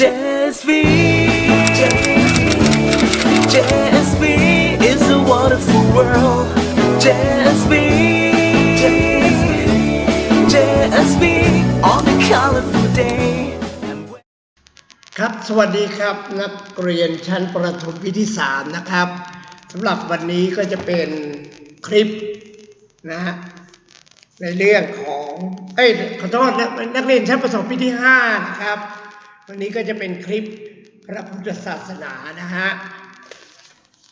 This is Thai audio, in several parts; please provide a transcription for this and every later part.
JSV JSV is a wonderful world JSV JSV on a colorful day ครับ สวัสดีครับ นักเรียนชั้นประถมปีที่สามนะครับสำหรับวันนี้ก็จะเป็นคลิปนะฮะในเรื่องของ เอ้ยขอโทษนะนักเรียนชั้นประถมปีที่ห้านะครับ วันนี้ก็จะเป็นคลิปพระพุทธศาสนานะฮะ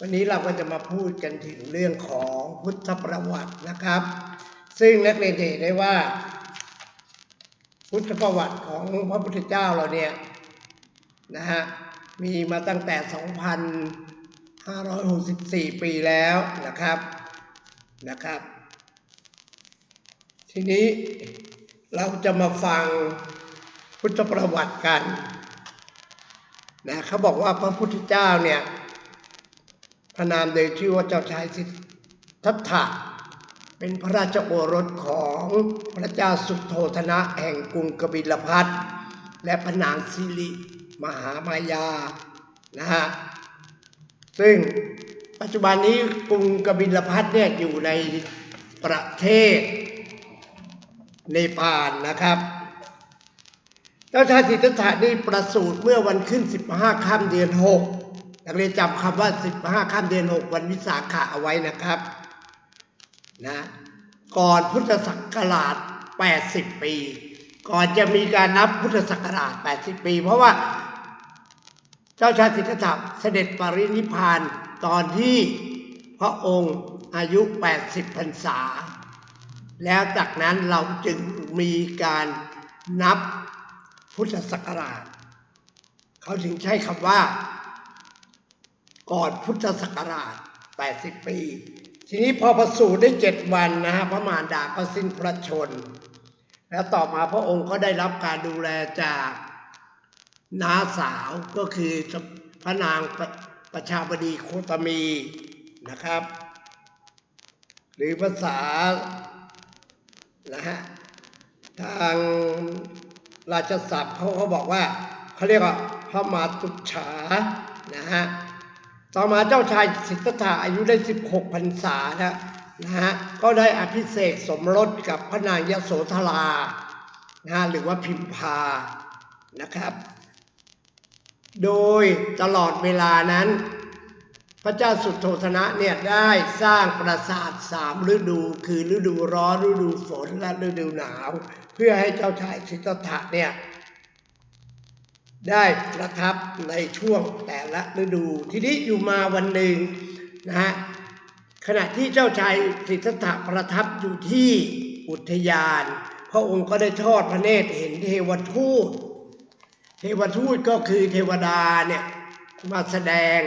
วันนี้เราก็จะมาพูดกันถึงเรื่องของพุทธประวัตินะครับ ซึ่งนักเรียนจะเห็นได้ว่า พุทธประวัติของพระพุทธเจ้าเราเนี่ยนะฮะมีมาตั้งแต่ 2,564 ปีแล้วนะครับนะครับ ทีนี้เราจะมาฟัง พุทธประวัติกันนะเขาบอกว่าพระพุทธเจ้าเนี่ยพระนามโดยชื่อว่าเจ้าชายสิทธัตถะเป็นพระราชโอรสของพระเจ้าสุโธธนะแห่งกรุงกบิลพัทและพระนางสิริมหามายานะฮะซึ่งปัจจุบันนี้กรุงกบิลพัทเนี่ยอยู่ในประเทศเนปาลนะครับ เจ้าชายสิทธัตถะนี่ประสูติเมื่อวันขึ้น 15ค่ำเดือน6นักเรียนจำคำว่า 15ค่ำเดือน 6 วันวิสาขะเอาไว้นะครับนะก่อนพุทธศักราช 80 ปี ก่อนจะมีการนับพุทธศักราช 80 ปี เพราะว่าเจ้าชายสิทธัตถะเสด็จปรินิพานตอนที่พระองค์อายุ 80 พรรษา แล้วจากนั้นเราจึงมีการนับ พุทธศักราช เขาถึงใช้คำว่า ก่อนพุทธศักราช 80 ปี ทีนี้พอประสูติได้เจ็ดวันนะฮะพระมารดาก็สิ้นพระชน แล้วต่อมาพระองค์ก็ได้รับการดูแลจากน้าสาวก็คือพระนางปประชาบดีโคตมีนะครับ หรือภาษานะฮะทาง ราชศัพท์เขาเขาบอกว่าเขาเรียกว่าพระมาตุฉานะฮะต่อมาเจ้าชายสิทธัตถะอายุได้ 16พรรษานะนะฮะก็ได้อภิเษกสมรสกับพระนางยโสธรานะฮะหรือว่าพิมพานะครับ โดยตลอดเวลานั้น พระเจ้าสุโธธนะเนี่ยได้สร้างปราสาทสามฤดู คือฤดูร้อนฤดูฝนและฤดูหนาว พื่อให้เจ้าชายสิทธัตถะเนี่ยได้ประทับในช่วงแต่ละฤดู ทีนี้อยู่มาวันหนึ่งนะฮะขณะที่เจ้าชายสิทธัตถะประทับอยู่ที่อุทยาน พระองค์ก็ได้ทอดพระเนตรเห็นเทวทูต เทวทูตก็คือเทวดาเนี่ยมาแสดง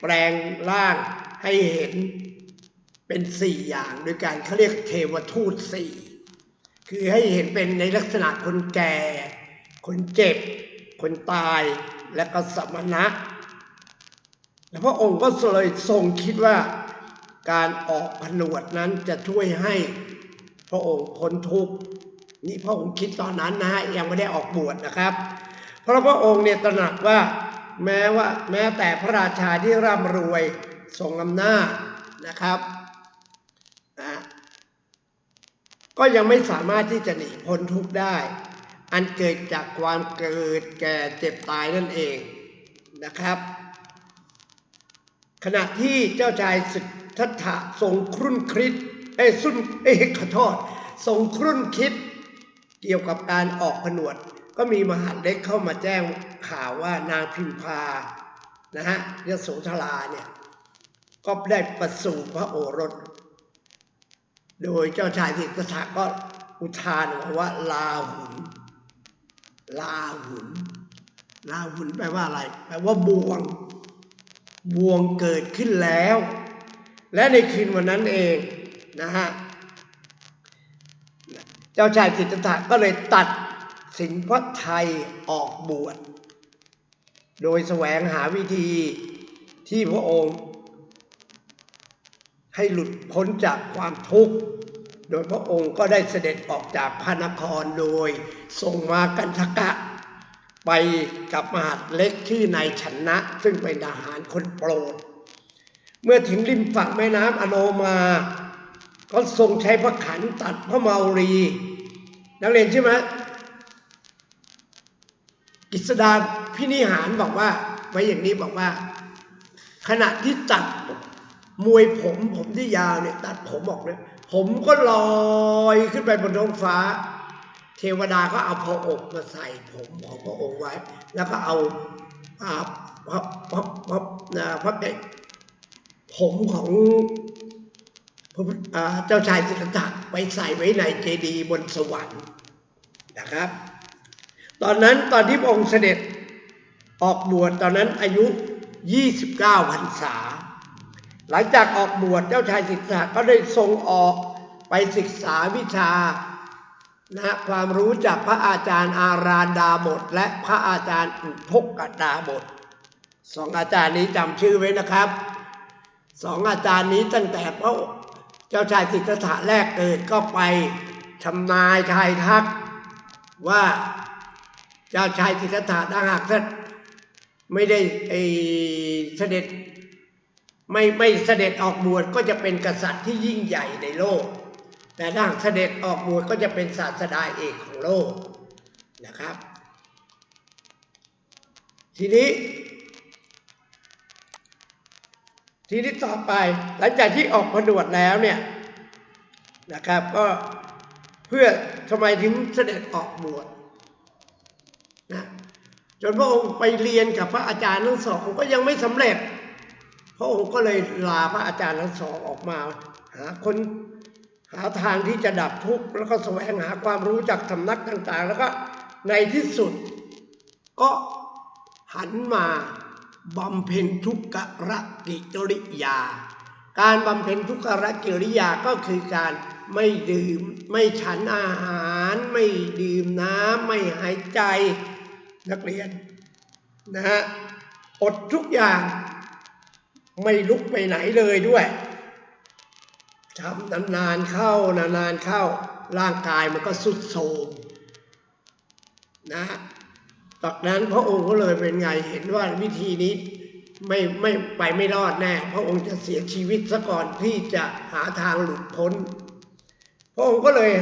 แปลงร่างให้เห็นเป็นสี่อย่างโดยการเขาเรียกเทวทูตสี่ คือให้เห็นเป็นในลักษณะคนแก่ คนเจ็บ คนตายและก็สมณะ แล้วพระองค์ก็เลยทรงคิดว่าการออกผนวดนั้นจะช่วยให้พระองค์พ้นทุกข์นี่พระองค์คิดตอนนั้นนะฮะยังไม่ได้ออกบวชนะครับ เพราะพระองค์เนี่ยตระหนักว่าแม้ว่าแม้แต่พระราชาที่ร่ำรวยทรงอำนาจนะครับนะ ก็ยังไม่สามารถที่จะหนีพ้นทุกข์ได้ อันเกิดจากความเกิดแก่เจ็บตายนั่นเองนะครับ ขณะที่เจ้าชายสิทธัตถะทรงครุ่นคิดเอ้สุนเอ้ขอโทษทรงครุ่นคิด เกี่ยวกับการออกผนวด ก็มีมหาเล็กเข้ามาแจ้งข่าวว่านางพิมพานะฮะยโสธราเนี่ยก็ได้ประสูติพระโอรส โดยเจ้าชายสิทธัตถะก็อุทานว่าลาหุน ลาหุน ลาหุนแปลว่าอะไร แปลว่าบวงบวงเกิดขึ้นแล้ว และในคืนวันนั้นเองนะฮะ เจ้าชายสิทธัตถะก็เลยตัดสินพระไทยออกบวช โดยแสวงหาวิธีที่พระองค์ ให้หลุดพ้นจากความทุกข์ โดยพระองค์ก็ได้เสด็จออกจากพระนครโดยทรงมากันทกะ ไปกับมหาดเล็กที่นายชนะ ซึ่งเป็นทหารคนโปรด เมื่อถึงริมฝั่งแม่น้ำอโนมา ก็ทรงใช้พระขันตัดพระเมารี นักเรียนใช่ไหมกิษดาพินิหารบอกว่าไว้อย่างนี้บอกว่า ขณะที่ตัด มวยผมผมที่ยาวเนี่ยตัดผมออกเนี่ยผมก็ลอยขึ้นไปบนท้องฟ้า เทวดาก็เอาพระอกมาใส่ผมของพระองค์ไว้ แล้วก็เอาอ่าพระพระพระอ่าพระเอกผมของพระเจ้าชายสิทธัตถะไปใส่ไว้ในเจดีย์บนสวรรค์นะครับ ตอนนั้นตอนที่องค์เสด็จออกบวชตอนนั้นอายุ 29พรรษา หลังจากออกบวชเจ้าชายสิทธัตถะก็ได้ทรงออกไปศึกษาวิชานะความรู้จากพระอาจารย์อารานดาบท และพระอาจารย์อุทกกดาบทสองอาจารย์นี้จำชื่อไว้นะครับสองอาจารย์นี้ตั้งแต่พระเจ้าชายสิทธัตถะแรกเกิดก็ไปทำนายทายทักว่าเจ้าชายสิทธัตถะถ้าหากท่านไม่ได้เสด็จ ไม่ไม่เสด็จออกบวชก็จะเป็นกษัตริย์ที่ยิ่งใหญ่ในโลก แต่ถ้าหากเสด็จออกบวชก็จะเป็นศาสดาเอกของโลกนะครับ ทีนี้ ทีนี้ต่อไปหลังจากที่ออกผนวดแล้วเนี่ยนะครับก็เพื่อทำไมถึงเสด็จออกบวชนะจนพระองค์ไปเรียนกับพระอาจารย์ทั้งสองก็ยังไม่สำเร็จ พระองค์ก็เลยลาพระอาจารย์ทั้งสองออกมา หาคนหาทางที่จะดับทุกข์แล้วก็แสวงหาความรู้จากสำนักต่างๆ แล้วก็ในที่สุด ก็หันมาบำเพ็ญทุกขะกิริยา การบำเพ็ญทุกขะกิริยาก็คือการไม่ดื่มไม่ฉันอาหาร ไม่ดื่มน้ำไม่หายใจนักเรียนนะฮะอดทุกอย่าง ไม่ลุกไปไหนเลยด้วยทำนานๆเข้านานๆเข้า ร่างกายมันก็สุดโทรมนะจากนั้นพระองค์ก็เลยเป็นไงเห็นว่าวิธีนี้ไม่ไม่ไปไม่รอดแน่ พระองค์จะเสียชีวิตซะก่อนที่จะหาทางหลุดพ้น พระองค์ก็เลย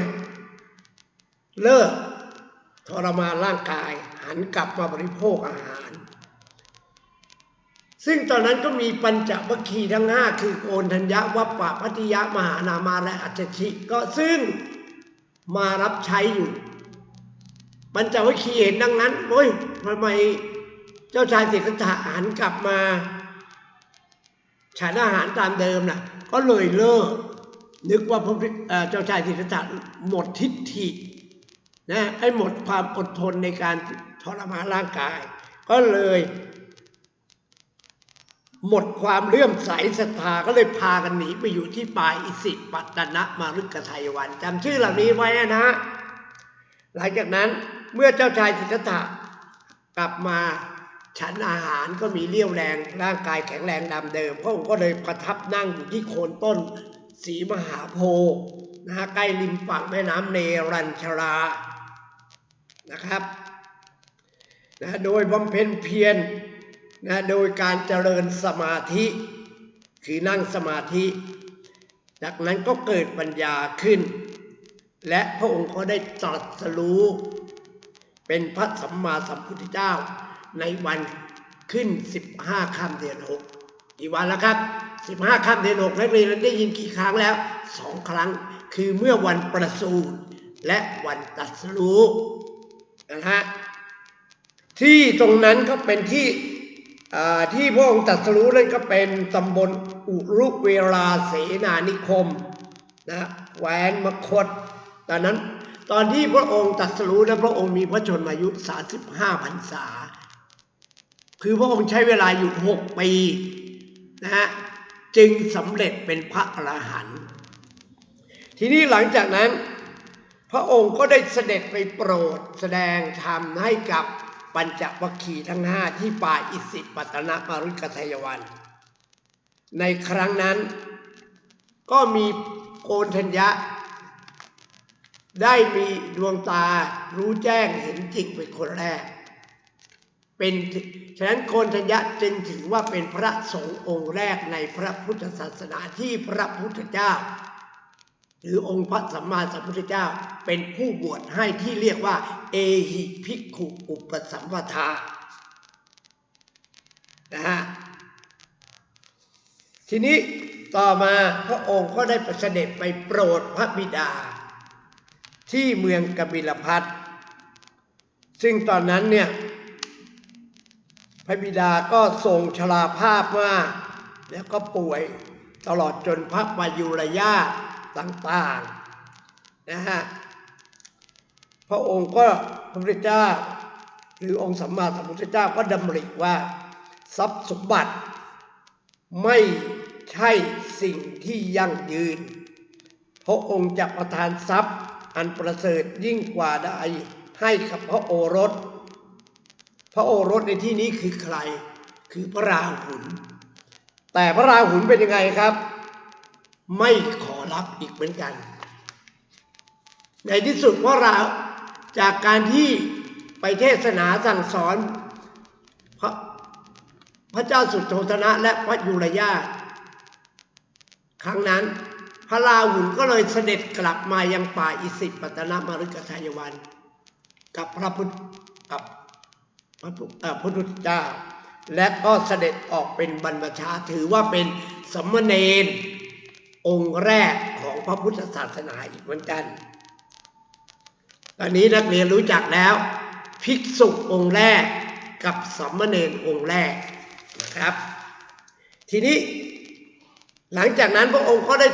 เลิกทรมานร่างกายหันกลับมาบริโภคอาหาร ซึ่งตอนนั้นก็มีปัญจวัคคีย์ทั้งห้าคือโกนธัญญาวัปปะพัติยะมหานามาและอัจฉริก็ซึ่งมารับใช้อยู่ ปัญจวัคคีย์เห็นดังนั้นโอ้ยทำไมเจ้าชายสิทธัตถะหันกลับมา ฉันอาหารตามเดิมน่ะ ก็เลยเลิก นึกว่าพระเจ้าชายสิทธัตถะหมดทิฏฐินะให้หมดความอดทนในการทรมานร่างกาย ก็เลย หมดความเลื่อมใสศรัทธาก็เลยพากันหนีไปอยู่ที่ป่าอิสิปัตนะมารุกไทยวันจำชื่อเหล่านี้ไว้นะหลังจากนั้นเมื่อเจ้าชายสิทธัตถะกลับมาฉันอาหารก็มีเรี่ยวแรงร่างกายแข็งแรงดำเดิมพระองค์ก็เลยประทับนั่งอยู่ที่โคนต้นสีมหาโพธิ์นะฮะใกล้ริมฝั่งแม่น้ำเนรัญชรานะครับนะโดยบำเพ็ญเพียร นะโดยการเจริญสมาธิคือนั่งสมาธิ จากนั้นก็เกิดปัญญาขึ้น และพระองค์ก็ได้ตรัสรู้ เป็นพระสัมมาสัมพุทธเจ้า ในวันขึ้น 15ค่ำเดือน6กี่วันแล้วครับ 15ค่ำเดือน6นักเรียนได้ยินกี่ครั้งแล้วสองครั้งคือเมื่อวันประสูติและวันตรัสรู้นะฮะที่ตรงนั้นก็เป็นที่ ที่พระองค์ตรัสรู้นั่นก็เป็นตำบลอุรุเวลาเสนานิคมนะแหวนมคตตอนนั้นตอนที่พระองค์ตรัสรู้นะพระองค์มีพระชนมายุ 35พรรษา คือพระองค์ใช้เวลาอยู่ 6 ปีนะฮะจึงสำเร็จเป็นพระอรหันต์ทีนี้หลังจากนั้น พระองค์ก็ได้เสด็จไปโปรดแสดงธรรมให้กับ ปัญจวัคคีย์ทั้งห้าที่ป่าอิสิปตนมารุกทยวัน ในครั้งนั้น ก็มีโกนธัญญะ ได้มีดวงตารู้แจ้งเห็นจริงเป็นคนแรก เป็นฉะนั้นโกนธัญญะจึงถือว่าเป็นพระสงฆ์องค์แรกในพระพุทธศาสนาที่พระพุทธเจ้า หรือองค์พระสัมมาสัมพุทธเจ้าเป็นผู้บวชให้ที่เรียกว่า เอหิภิกขุอุปสัมปทานะฮะทีนี้ต่อมาพระองค์ก็ได้ประเสด็จไปโปรดพระบิดา ที่เมืองกบิลพัทซึ่งตอนนั้นเนี่ยพระบิดาก็ทรงชราภาพมาก แล้วก็ป่วยตลอดจนพระวายุรญา ต่างๆนะฮะพระองค์ก็พระพุทธเจ้า หรือองค์สัมมาสัมพุทธเจ้าก็ดำริว่า ทรัพย์สมบัติ ไม่ใช่สิ่งที่ยั่งยืน พระองค์จะประทานทรัพย์อันประเสริฐยิ่งกว่าใดให้กับพระโอรส พระโอรสในที่นี้คือใคร คือพระราหุลแต่พระราหุลเป็นยังไงครับ ไม่ขอ รับอีกเหมือนกัน ในที่สุดพระราจากการที่ไปเทศนาสั่งสอน พระพระเจ้าสุโธทนะและพระยุรญาครั้งนั้นพระราหุลก็เลยเสด็จกลับมายังป่าอิสิปตนมฤคทายวัน กับพระพุทธกับพระพุทธเอ่อพระพุทธเจ้า และก็เสด็จออกเป็นบรรพชาถือว่าเป็นสมณเณร องค์แรกของพระพุทธศาสนาอีกเหมือนกัน ตอนนี้นักเรียนรู้จักแล้ว ภิกษุองค์แรกกับสมณเณรองค์แรกนะครับ ทีนี้หลังจากนั้นพระองค์ก็ได้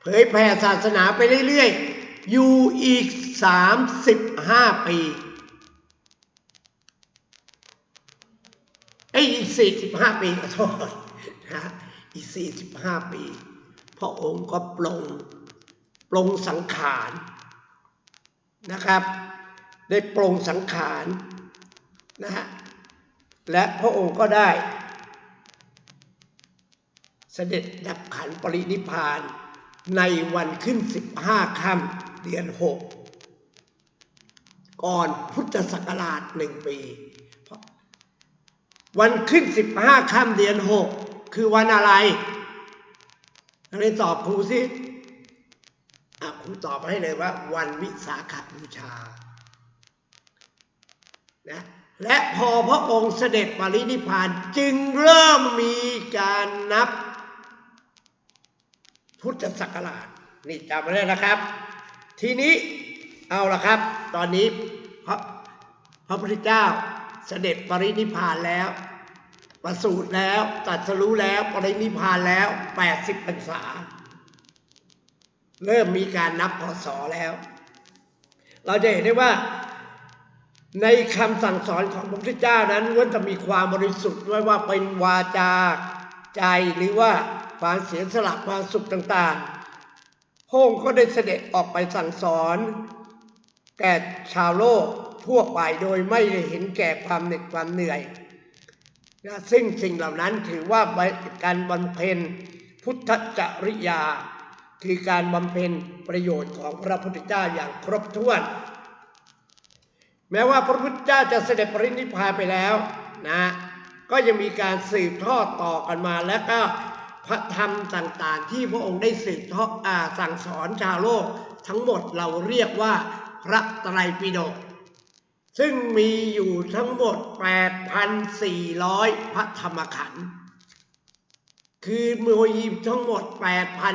เผยแผ่ศาสนาไปเรื่อยๆ อยู่อีก 35 ปีไอ้อีก 45 ปีขอโทษนะอีก 45 ปี พระองค์ก็ปลงปลงสังขารนะครับ ได้ปลงสังขารนะฮะและพระองค์ก็ได้ เสด็จดับขันปรินิพพานในวันขึ้น 15ค่ำเดือน 6 ก่อนพุทธศักราชหนึ่งปี วันขึ้น 15ค่ำเดือน 6 คือวันอะไร อะไรตอบครูสิอะครูตอบให้เลยว่า วันวิสาขบูชา นะ และพอพระองค์เสด็จปรินิพพานจึงเริ่มมีการนับ พุทธศักราช นี่จำไว้เลยนะครับ ทีนี้เอาละครับ ตอนนี้พระพระพุทธเจ้าเสด็จปรินิพพานแล้ว ประสูติแล้วตรัสรู้แล้วปรินิพานแล้ว80พรรษา เริ่มมีการนับพศแล้ว เราจะเห็นได้ว่าในคำสั่งสอนของพระพุทธเจ้านั้นล้วนจะมีความบริสุทธิ์ด้วยว่าเป็นวาจาใจหรือว่าความเสียสละความสุขต่างๆพงก็ได้เสด็จออกไปสั่งสอนแก่ชาวโลกทั่วไปโดยไม่ได้เห็นแก่ความเหน็ดความเหนื่อย ซึ่งสิ่งเหล่านั้นถือว่าการบำเพ็ญพุทธจริยา คือการบำเพ็ญประโยชน์ของพระพุทธเจ้าอย่างครบถ้วน แม้ว่าพระพุทธเจ้าจะเสด็จปรินิพพานไปแล้วนะก็ยังมีการสืบทอดต่อกันมา และก็พระธรรมต่างๆ ที่พระองค์ได้สืบทอดสั่งสอนชาวโลก ทั้งหมดเราเรียกว่าพระไตรปิฎก ซึ่งมีอยู่ทั้งหมด 8,400 พระธรรมขันธ์คือมีทั้งหมด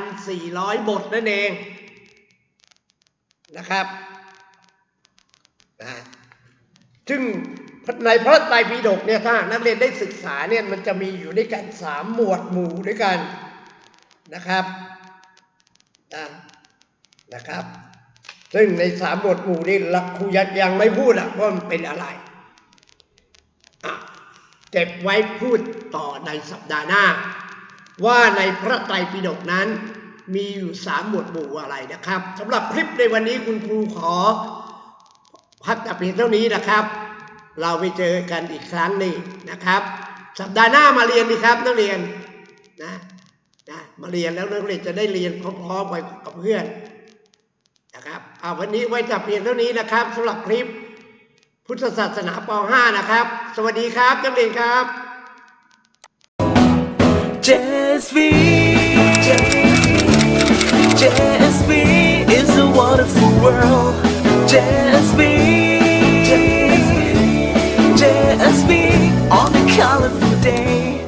8,400 บทนั่นเองนะครับนะซึ่งในพระไตรปิฎกเนี่ยถ้านักเรียนได้ศึกษาเนี่ยมันจะมีอยู่ด้วยกันสามหมวดหมู่ด้วยกันนะครับนะนะครับ ซึ่งในสามหมวดหมู่นี่ลักครูยัดยังไม่พูดอะว่ามันเป็นอะไรอะเก็บไว้พูดต่อในสัปดาห์หน้า ว่าในพระไตรปิฎกนั้นมีอยู่สามหมวดหมู่อะไรนะครับสำหรับคลิปในวันนี้คุณครูขอ พักแต่เพียงเท่านี้นะครับ เราไปเจอกันอีกครั้งหนึ่งนะครับ สัปดาห์หน้ามาเรียนดีครับนักเรียนนะนะมาเรียนแล้วนักเรียนจะได้เรียนพร้อมๆไปกับเพื่อน วันนี้ไว้แต่เพียงเท่านี้นะครับสำหรับคลิปพุทธศาสนาป .5 นะครับ สวัสดีครับนักเรียนครับ JSV JSV is a wonderful world JSV JSV on a colorful day